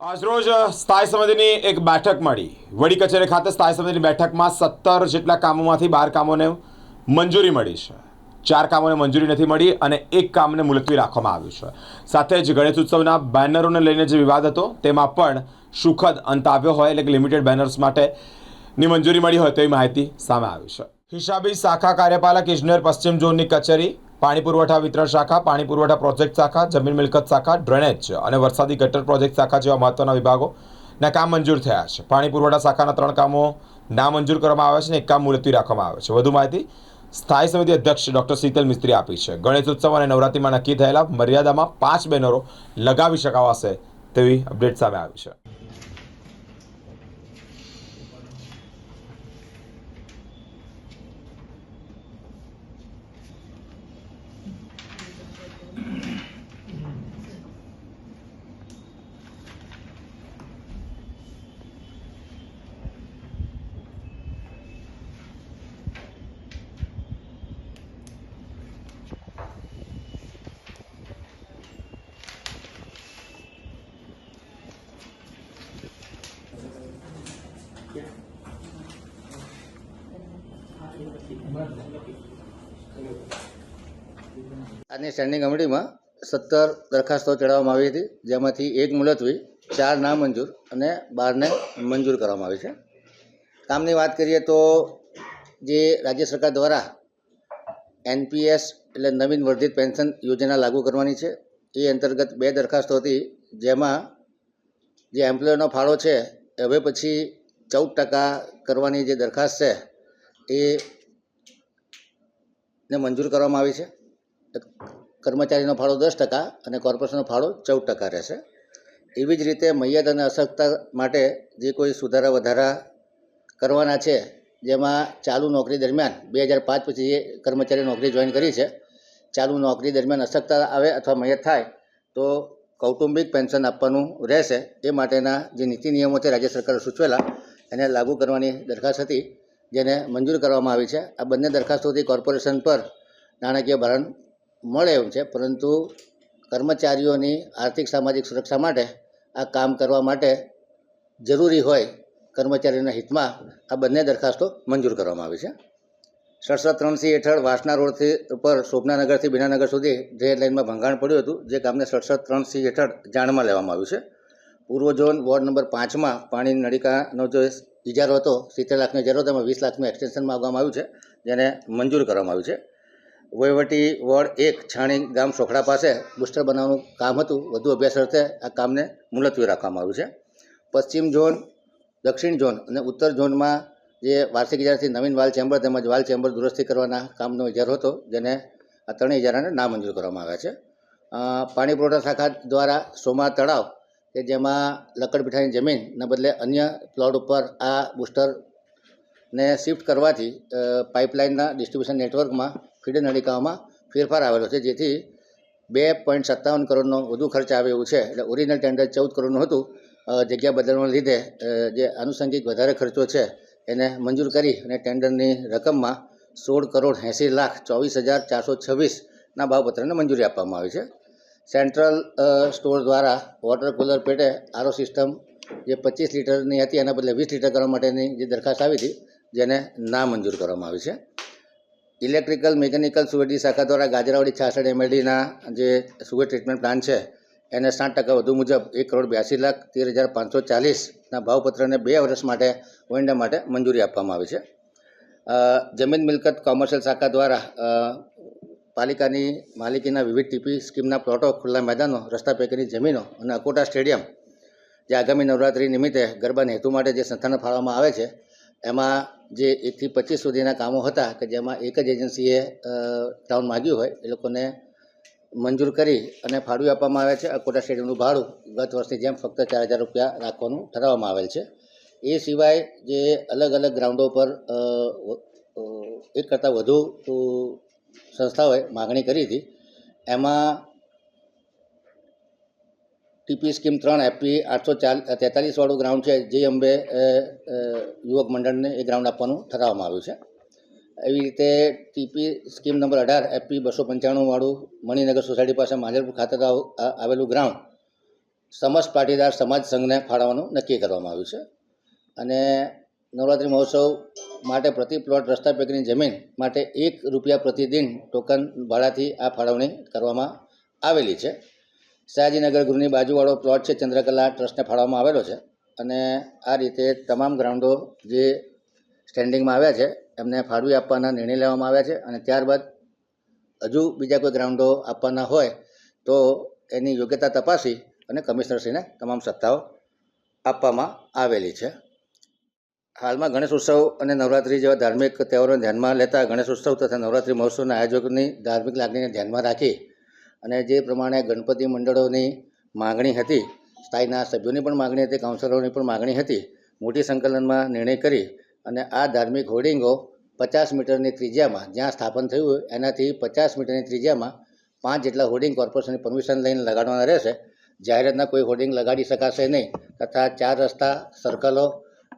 આજરોજ સ્થાયી સમિતિની એક બેઠક મળી. વડી કચેરી ખાતે સ્થાયી સમિતિની બેઠકમાં સત્તર જેટલા કામોમાંથી બાર કામોને મંજૂરી મળી છે. ચાર કામોને મંજૂરી નથી મળી અને એક કામને મુલતવી રાખવામાં આવ્યું છે. સાથે જ ગણેશ ઉત્સવના બેનરોને લઈને જે વિવાદ હતો, તેમાં પણ સુખદ અંત આવ્યો હોય એટલે કે લિમિટેડ બેનર્સ માટેની મંજૂરી મળી હોય તેવી માહિતી સામે આવી છે. હિસાબી શાખા કાર્યપાલક ઇજનેર પશ્ચિમ ઝોનની કચેરી પાણી પુરવઠા વિતરણ શાખા, પાણી પુરવઠા પ્રોજેક્ટ શાખા, જમીન મિલકત શાખા, ડ્રેનેજ અને વરસાદી ગટર પ્રોજેક્ટ શાખા જેવા મહત્વના વિભાગો ના કામ મંજૂર થયા છે. પાણી પુરવઠા શાખાના ત્રણ કામો ના મંજૂર કરવામાં આવ્યા છે અને એક કામ મુલતવી રાખવામાં આવે છે. વધુ માહિતી સ્થાયી સમિતિ અધ્યક્ષ ડોક્ટર શીતલ મિસ્ત્રી આપી છે. ગણેશ ઉત્સવ અને નવરાત્રિમાં નક્કી થયેલા મર્યાદામાં પાંચ બેનરો લગાવી શકાવાશે તેવી અપડેટ સામે આવી છે. આજની સ્ટેન્ડિંગ કમિટીમાં સત્તર દરખાસ્તો ચડાવવામાં આવી હતી, જેમાંથી એક મુલતવી, ચાર નામંજૂર અને બારને મંજૂર કરવામાં આવી છે. કામની વાત કરીએ તો જે રાજ્ય સરકાર દ્વારા એનપીએસ એટલે નવીન વર્ધિત પેન્શન યોજના લાગુ કરવાની છે, એ અંતર્ગત બે દરખાસ્તો હતી, જેમાં જે એમ્પ્લોયરનો ફાળો છે હવે પછી ચૌદ ટકા કરવાની જે દરખાસ્ત છે, એ ને મંજૂર કરવામાં આવી છે. કર્મચારીનો ફાળો દસ ટકા અને કોર્પોરેશનનો ફાળો ચૌદ ટકા રહેશે. એવી જ રીતે મૈયત અને અશક્તતા માટે જે કોઈ સુધારા વધારા કરવાના છે, જેમાં ચાલુ નોકરી દરમિયાન બે હજાર પાંચ પછી જે કર્મચારી નોકરી જોઈન કરી છે, ચાલુ નોકરી દરમિયાન અશક્તતા આવે અથવા મૈયત થાય, તો કૌટુંબિક પેન્શન આપવાનું રહેશે. એ માટેના જે નીતિ નિયમો છે, રાજ્ય સરકારે સૂચવેલા, એને લાગુ કરવાની દરખાસ્ત હતી, જેને મંજૂર કરવામાં આવી છે. આ બંને દરખાસ્તોથી કોર્પોરેશન પર નાણાકીય ભારણ મળે એમ છે, પરંતુ કર્મચારીઓની આર્થિક સામાજિક સુરક્ષા માટે આ કામ કરવા માટે જરૂરી હોય કર્મચારીઓના હિતમાં આ બંને દરખાસ્તો મંજૂર કરવામાં આવી છે. સડસઠ ત્રણ સી હેઠળ વાસના રોડથી ઉપર શોભનાનગરથી બીનાનગર સુધી જે લાઇનમાં ભંગાણ પડ્યું હતું, જે કામને સડસઠ ત્રણ સી હેઠળ જાણમાં લેવામાં આવ્યું છે. પૂર્વ ઝોન વોર્ડ નંબર પાંચમાં પાણીની નળિકાનો જે ઇજારો હતો, સિત્તેર લાખનો ઇજારો હતો એમાં વીસ લાખનું એક્સટેન્શનમાં આવવામાં આવ્યું છે, જેને મંજૂર કરવામાં આવ્યું છે. વહીવટી વોર્ડ એક છાણી ગામ સોખડા પાસે બુસ્ટર બનાવવાનું કામ હતું. વધુ અભ્યાસ અર્થે આ કામને મુલતવી રાખવામાં આવ્યું છે. પશ્ચિમ ઝોન, દક્ષિણ ઝોન અને ઉત્તર ઝોનમાં જે વાર્ષિક ઇજારથી નવીન વાલ ચેમ્બર તેમજ વાલ ચેમ્બર દુરસ્તી કરવાના કામનો ઇજારો હતો, જેને આ ત્રણેય ઇજારાને નામંજૂર કરવામાં આવ્યા છે. પાણી પુરવઠા શાખા દ્વારા સોમા તળાવ કે જેમાં લકડપીઠાની જમીનના બદલે અન્ય પ્લોટ ઉપર આ બુસ્ટરને શિફ્ટ કરવાથી પાઇપલાઇનના ડિસ્ટ્રીબ્યુશન નેટવર્કમાં ફીડર નળિકાઓમાં ફેરફાર આવેલો છે, જેથી બે પોઈન્ટ સત્તાવન કરોડનો વધુ ખર્ચ આવે એવું છે. એટલે ઓરિજિનલ ટેન્ડર ચૌદ કરોડનું હતું. જગ્યા બદલવાના લીધે જે આનુષંગિક વધારે ખર્ચો છે, એને મંજૂર કરી અને ટેન્ડરની રકમમાં સોળ કરોડ એંસી લાખ ચોવીસ હજાર ચારસો છવ્વીસના ભાવપત્રને મંજૂરી આપવામાં આવી છે. સેન્ટ્રલ સ્ટોર દ્વારા વોટર કુલર પેટે આરો સિસ્ટમ જે પચીસ લીટરની હતી, એના બદલે વીસ લીટર કરવા માટેની જે દરખાસ્ત આવી હતી, જેને ના મંજૂર કરવામાં આવી છે. ઇલેક્ટ્રિકલ મિકેનિકલ સુવેટી શાખા દ્વારા ગાજરાવાડી છાસઠ એમએલડીના જે સુવેર ટ્રીટમેન્ટ પ્લાન છે, એને સાત ટકા વધુ મુજબ એક કરોડ બ્યાસી લાખ તેર હજાર પાંચસો ચાલીસના ભાવપત્રને બે વર્ષ માટે ઓઈન્ડા માટે મંજૂરી આપવામાં આવી છે. જમીન મિલકત કોમર્શિયલ શાખા દ્વારા પાલિકાની માલિકીના વિવિધ ટીપી સ્કીમના પ્લોટો, ખુલ્લા મેદાનો, રસ્તા પૈકીની જમીનો અને અકોટા સ્ટેડિયમ, જે આગામી નવરાત્રિ નિમિત્તે ગરબાના હેતુ માટે જે સંસ્થાને ફાળવવામાં આવે છે એમાં જે એકથી પચીસ સુધીના કામો હતા કે જેમાં એક જ એજન્સીએ ટાઉન માગ્યું હોય, એ લોકોને મંજૂર કરી અને ફાળવી આપવામાં આવે છે. અકોટા સ્ટેડિયમનું ભાડું ગત વર્ષની જેમ ફક્ત ચાર હજાર રૂપિયા રાખવાનું ઠરાવવામાં આવેલ છે. એ સિવાય જે અલગ અલગ ગ્રાઉન્ડો પર એક કરતાં વધુ સંસ્થાઓએ માગણી કરી હતી. એમાં ટીપી સ્કીમ ત્રણ એપી આઠસો ચાલ તેતાલીસ ગ્રાઉન્ડ છે, જે અંબે યુવક મંડળને એ ગ્રાઉન્ડ આપવાનું ઠરાવવામાં આવ્યું છે. એવી રીતે ટીપી સ્કીમ નંબર અઢાર, એપી બસો પંચાણું વાળું મણિનગર સોસાયટી પાસે માંજલપુર ખાતે આવેલું ગ્રાઉન્ડ સમસ્ત પાટીદાર સમાજ સંઘને ફાળવવાનું નક્કી કરવામાં આવ્યું છે. અને નવરાત્રિ મહોત્સવ માટે પ્રતિ પ્લોટ રસ્તા પૈકીની જમીન માટે એક રૂપિયા પ્રતિદિન ટોકન ભાડાથી આ ફાળવણી કરવામાં આવેલી છે. સયાજીનગર ગૃહની બાજુવાળો પ્લોટ છે ચંદ્રકલા ટ્રસ્ટને ફાળવવામાં આવેલો છે. અને આ રીતે તમામ ગ્રાઉન્ડો જે સ્ટેન્ડિંગમાં આવ્યા છે, એમને ફાળવી આપવાના નિર્ણય લેવામાં આવ્યા છે. અને ત્યારબાદ હજુ બીજા કોઈ ગ્રાઉન્ડો આપવાના હોય તો એની યોગ્યતા તપાસી અને કમિશનરશ્રીને તમામ સત્તાઓ આપવામાં આવેલી છે. હાલમાં ગણેશ ઉત્સવ અને નવરાત્રિ જેવા ધાર્મિક તહેવારોને ધ્યાનમાં લેતા ગણેશ ઉત્સવ તથા નવરાત્રિ મહોત્સવના આયોજકોની ધાર્મિક લાગણીને ધ્યાનમાં રાખી અને જે પ્રમાણે ગણપતિ મંડળોની માગણી હતી, સ્થાયીના સભ્યોની પણ માગણી હતી, કાઉન્સિલરોની પણ માગણી હતી, મોટી સંકલનમાં નિર્ણય કરી અને આ ધાર્મિક હોર્ડિંગો પચાસ મીટરની ત્રિજ્યામાં જ્યાં સ્થાપન થયું એનાથી પચાસ મીટરની ત્રિજ્યામાં પાંચ જેટલા હોર્ડિંગ કોર્પોરેશનની પરમિશન લઈને લગાડવાના રહેશે. જાહેરાતના કોઈ હોર્ડિંગ લગાડી શકાશે નહીં તથા ચાર રસ્તા, સર્કલો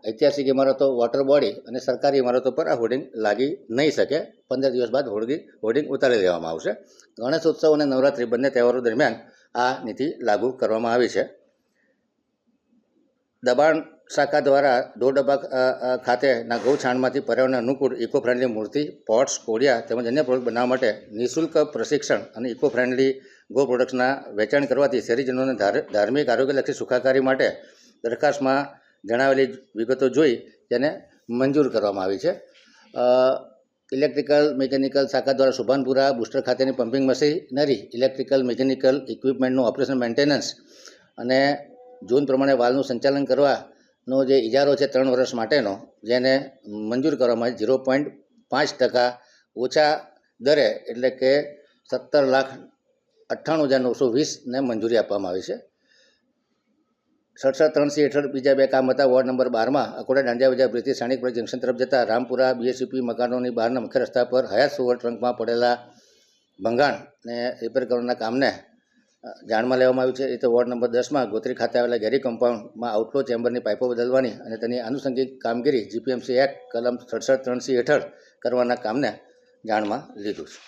ઐતિહાસિક ઇમારતો વોટર બોડી અને સરકારી ઇમારતો પર આ હોર્ડિંગ લાગી નહીં શકે. પંદર દિવસ બાદ હોર્ડિંગ હોર્ડિંગ ઉતારી દેવામાં આવશે. ગણેશ ઉત્સવ અને નવરાત્રિ બંને તહેવારો દરમિયાન આ નીતિ લાગુ કરવામાં આવી છે. દબાણ શાખા દ્વારા અ, ખાતેના ગૌછાણમાંથી પર્યાવરણ અનુકૂળ ઇકો ફ્રેન્ડલી મૂર્તિ પોટ્સ કોડિયા તેમજ અન્ય પ્રોડક્ટ બનાવવા માટે નિઃશુલ્ક પ્રશિક્ષણ અને ઇકો ફ્રેન્ડલી ગો પ્રોડક્ટ્સના વેચાણ કરવાથી શહેરીજનોને ધાર- ધાર્મિક આરોગ્યલક્ષી સુખાકારી માટે દરખાસ્તમાં જણાવેલી વિગતો જોઈ તેને મંજૂર કરવામાં આવી છે. ઇલેક્ટ્રિકલ મિકેનિકલ શાખા દ્વારા શુભાનપુરા બુસ્ટર ખાતેની પમ્પિંગ મશીનરી, ઇલેક્ટ્રિકલ મિકેનિકલ ઇક્વિપમેન્ટનું ઓપરેશન મેન્ટેનન્સ અને જૂન પ્રમાણે વાલનું સંચાલન કરવાનો જે ઇજારો છે ત્રણ વર્ષ માટેનો, જેને મંજૂર કરવામાં ઝીરો પોઈન્ટ પાંચ ટકા ઓછા દરે એટલે કે સત્તર લાખ અઠ્ઠાણું હજાર નવસો વીસને મંજૂરી આપવામાં આવી છે. સડસઠ, ત્રણસી હેઠળ બીજા બે કામ હતા. વોર્ડ નંબર બારમાં અકોડા દાંડિયા બજાર બ્રિજથી સાણિકપુરા જંકશન તરફ જતા રામપુરા બીએસયુપી મકાનોની બહારના મુખ્ય રસ્તા પર હયાત સુવર ટ્રંકમાં પડેલા ભંગાણ ને રિપેર કરવાના કામને જાણમાં લેવામાં આવ્યું છે. એ તો વોર્ડ નંબર દસમાં ગોત્રી ખાતે આવેલા ગેરી કમ્પાઉન્ડમાં આઉટફ્લો ચેમ્બરની પાઇપો બદલવાની અને તેની આનુષંગિક કામગીરી જીપીએમસી એક્ટ કલમ સડસઠ, ત્રણસી હેઠળ કરવાના કામને જાણમાં લીધું છે.